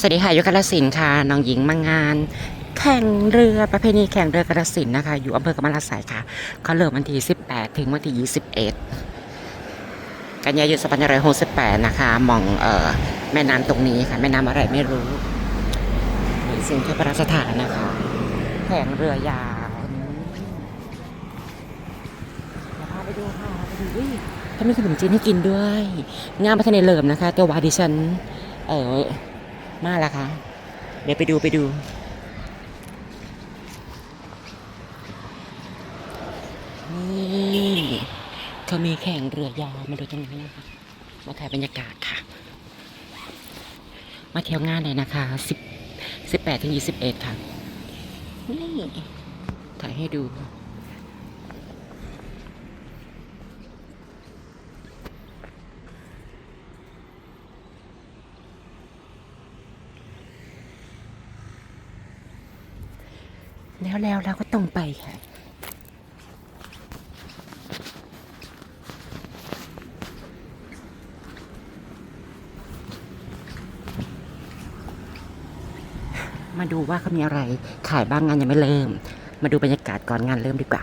สวัสดีค่ะยุกาลสินค่ะน้องหญิงมางาน แข่งเรือประเพณีแข่งเรือกาลสินนะคะ อยู่อำเภอกำมะลาสายค่ะเขาเริ่มวันที่ 18 ถึงวันที่ 21 กันยายน2568 นะคะมองเอ่อแม่น้ำตรงนี้ค่ะ แม่น้ำอะไรไม่รู้สิ่งที่พระราทานนะคะแข่งเรือยาวพาไปดูค่ะไปดูอุ้ามีขนมจีนให้กินด้วย งานพัฒนาเริ่มนะคะ แต่ว่าดิฉันเออ มาแล้วค่ะ เดี๋ยวไปดูไปดู นี่เขามีแข่งเรือยาวมาดูตรงนี้นะคะ มาถ่ายบรรยากาศค่ะ มาเที่ยวงานเลยนะคะสิบสิบแปดถึงยี่สิบเอ็ดค่ะ นี่ ถ่ายให้ดู แล้วแล้วเราก็ต้องไปค่ะ มาดูว่าเขามีอะไรขายบ้างงานยังไม่เริ่ม มาดูบรรยากาศก่อนงานเริ่มดีกว่า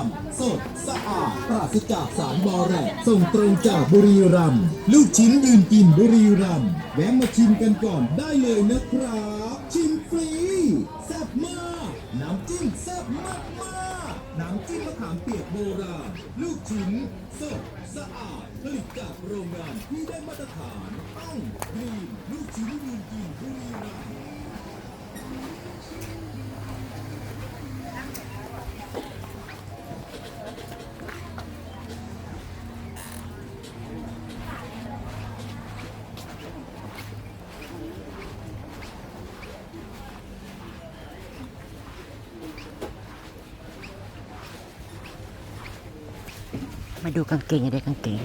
กินบุรีรัมย์สดสะอาดปราศจากสารบอแรกส่งตรงจากบุรีรัมย์ลูกชิ้นยืนกินบุรีรัมย์แวะมาชิมกันก่อนได้เลยนะครับ ชิมฟรีแซ่บมาก น้ำจิ้มแซ่บมากมากน้ำจิ้มมะขามเปียกโบราณลูกชิ้นสดสะอาดผลิตจากโรงงานที่ได้มาตรฐานต้องรีนลูกชิ้นยืนกินบุรีรัมย์ มาดูกางเกงอย่าได้กางเกง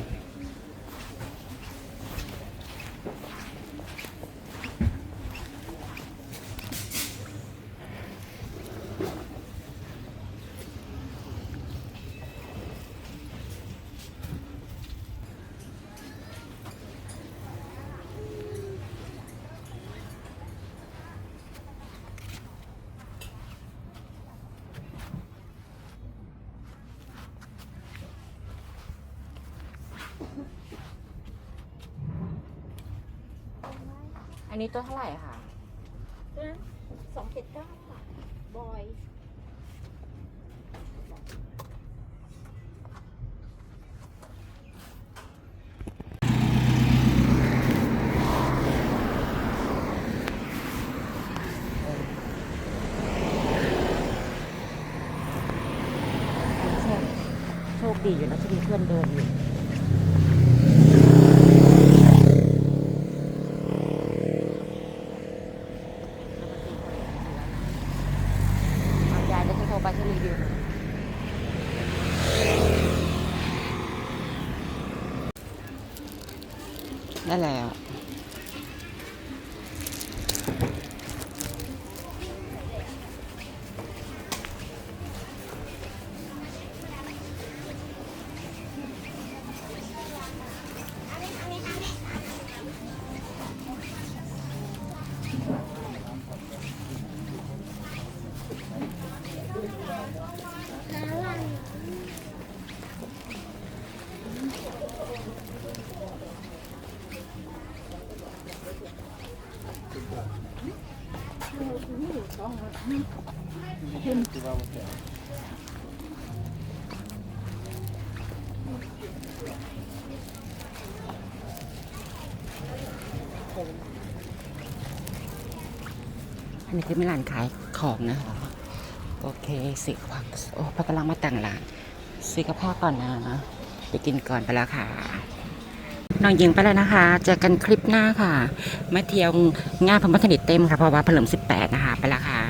อันนี้ตัวเท่าไหร่คะตัวนั้นสองเจ็ดเก้าค่ะ บอย โชคดีอยู่นะที่มีเพื่อนเดินอยู่ ไปที่รีวิวนะได้แล้ว อันนี้คือไม่ร้านขายของนะคะโอเคสิวังโอ้พอกำลังมาแต่งร้านซื้อกับข้าวก่อนนะ ไปกินก่อนไปแล้วค่ะ น้องยิงไปแล้วนะคะ เจอกันคลิปหน้าค่ะ มาเที่ยวงานพระมัทนิตเต็มค่ะเพราะว่าเพลิม18 นะคะ ไปแล้วค่ะ